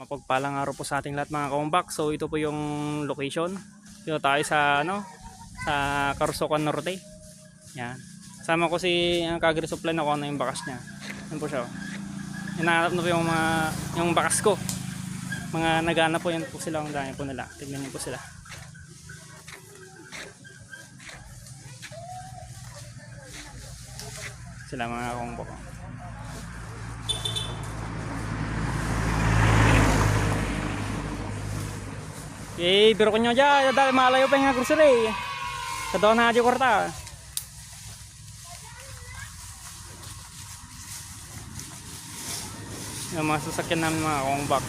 Mapagpalang araw po sa ating lahat mga kaumbak. So ito po yung location. Dito tayo sa ano sa Karusokan Norte. Yan. Kasama ko si ang kagri supply na ko ano yung bakas niya. Yan po siya. oh. Hinahanap na po yung mga yung bakas ko. Mga nagana po yan po sila ang dami po nila. Tignan niyo po sila. Sila mga kaumbak. Eh, pero kanyo dyan, dahil malayo pa yung grocery. Sa doon na dyan korta. Yung mga sasakyan namin mga kongbak.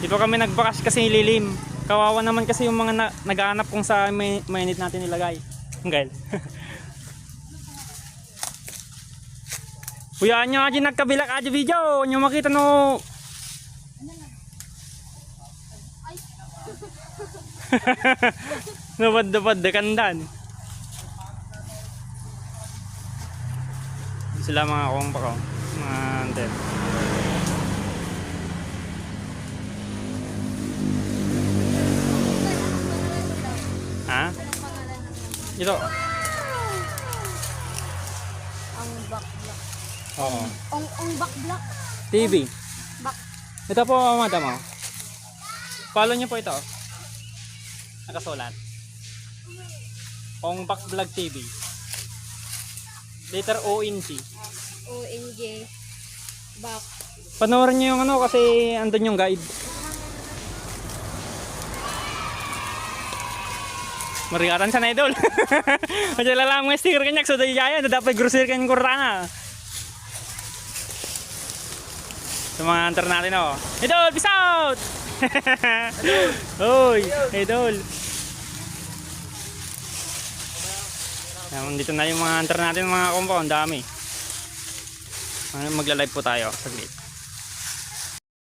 Dito kami nagbakas kasi lilim. Kawawa naman kasi yung mga na, naghahanap kung sa may, mainit natin nilagay. Ang gail. Kuya nyo aja nagkabilak aja video. Nyo makita no. Napad-napad dekandan. Sila mga kompa ko. Mga ante. Ha? Ito. Ang back black. Oo. Ang ang back black. TV. Back. Ito po, madam. Oh. Follow niyo po ito. Nakasulat. Ong Back Vlog TV. Later ONG. ONG. Back. Panoorin niyo yung ano kasi andun yung guide. Marigatan sa na idol. Medyo lang mo sticker kanyak so dahil yan dapat grocery kanyang kurana. Sa mga antar natin oh. Idol, peace out! Hoy, idol. Yan, dito na yung mga antar natin mga kompo, ang dami. Ano, magla-live po tayo saglit.